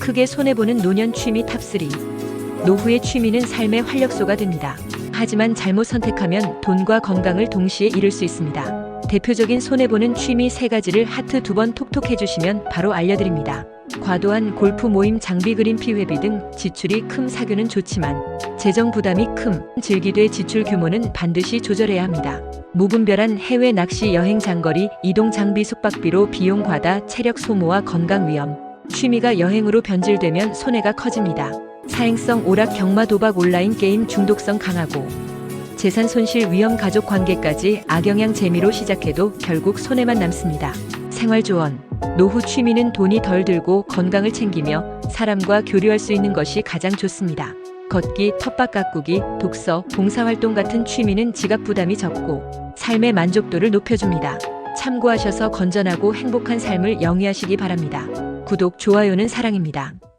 크게 손해보는 노년 취미 탑3. 노후의 취미는 삶의 활력소가 됩니다. 하지만 잘못 선택하면 돈과 건강을 동시에 잃을 수 있습니다. 대표적인 손해보는 취미 세 가지를 하트 두 번 톡톡 해주시면 바로 알려드립니다. 과도한 골프 모임 장비 그린피 회비 등 지출이 큰 사교는 좋지만 재정 부담이 큼 즐기되 지출 규모는 반드시 조절해야 합니다. 무분별한 해외 낚시 여행 장거리 이동 장비 숙박비로 비용 과다 체력 소모와 건강 위험 취미가 여행으로 변질되면 손해가 커집니다. 사행성 오락 경마 도박 온라인 게임 중독성 강하고 재산 손실 위험 가족 관계까지 악영향 재미로 시작해도 결국 손해만 남습니다. 생활 조언 노후 취미는 돈이 덜 들고 건강을 챙기며 사람과 교류할 수 있는 것이 가장 좋습니다. 걷기, 텃밭 가꾸기, 독서, 봉사활동 같은 취미는 지갑 부담이 적고 삶의 만족도를 높여줍니다. 참고하셔서 건전하고 행복한 삶을 영위하시기 바랍니다. 구독, 좋아요는 사랑입니다.